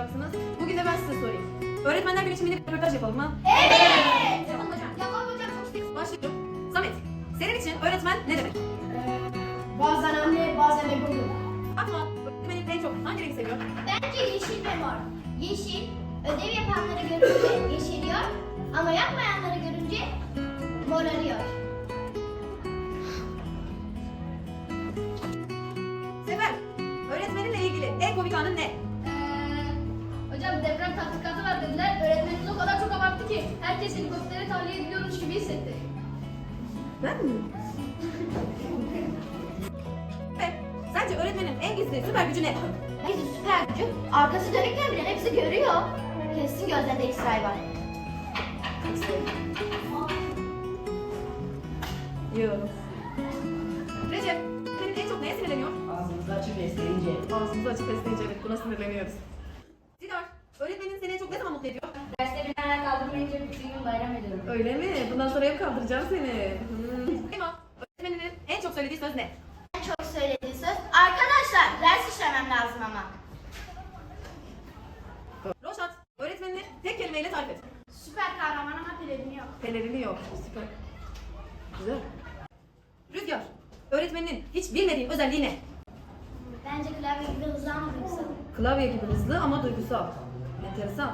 cevaplayacaksınız. Bugün de ben size sorayım. Öğretmenler günü için bir röportaj yapalım mı? Evet. Tamam hocam. Yapalım hocam çok sık. Başlıyorum. Samet, senin için öğretmen ne demek? Bazen anne bazen de baba. Aklıma öğretmenin en çok hangi rengi seviyor? Bence yeşil ve mor. Yeşil ödev yapanları görünce yeşeriyor ama yapmayanları görünce morarıyor. Sefer, öğretmeninle ilgili en komik anın ne? Deprem tatbikatı var dediler. Öğretmenimiz o kadar çok abarttı ki herkes helikoptere tahliye ediliyormuş gibi hissetti. Ben mi? Sence öğretmenin en gizli süper gücü ne? Neyse süper gücü arkası dönükken bile hepsi görüyor. Kesin gözlerinde İsrail var. Yok. Recep, senin en çok neye sinirleniyor? Ağzınızı açıp besleyince. Ağzımızı açıp besleyince evet buna sinirleniyoruz. Sidar, öğretmenin seni en çok ne zaman mutlu ediyor? Tane kaldırmayınca bütün gün bayram ediyorum. Öyle mi? Bundan sonra hep kaldıracağım seni. Hmm. Eyvah, öğretmeninin en çok söylediği söz ne? En çok söylediği söz arkadaşlar ders işlemem lazım ama. Roşat, öğretmenini tek kelimeyle tarif et. Süper kahraman ama pelerini yok. Pelerini yok. Süper. Güzel. Rüzgar, öğretmeninin hiç bilmediğin özelliği ne? Bence klavye gibi hızlı ama duygusal. Klavye gibi hızlı ama duygusal. Enteresan.